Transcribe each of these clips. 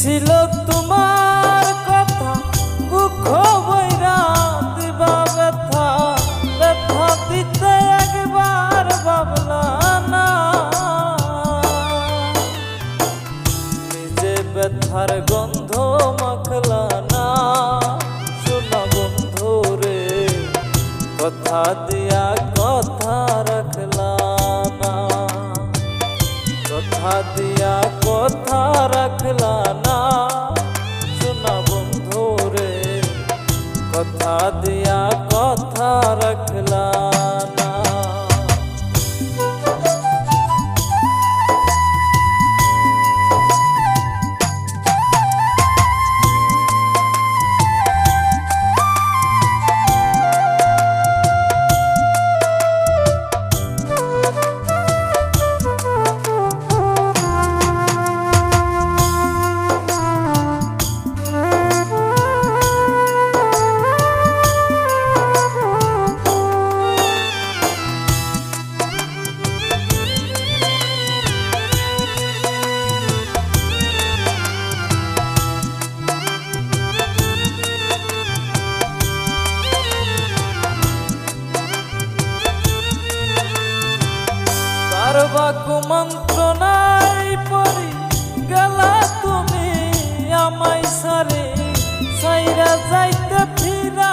ছিল তোমার কারবা কুমন্ত্রণাই পরি গেলা তুমি আমায় সারে সাইরা যাইতে ফিরা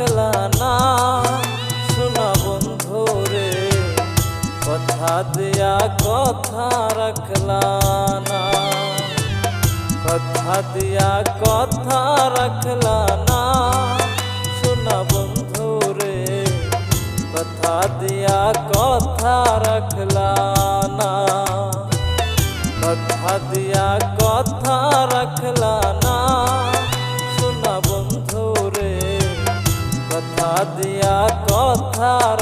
রাখলা না। কথা দিয়া কথা রাখলা কথা দিয়া কথা বন্ধু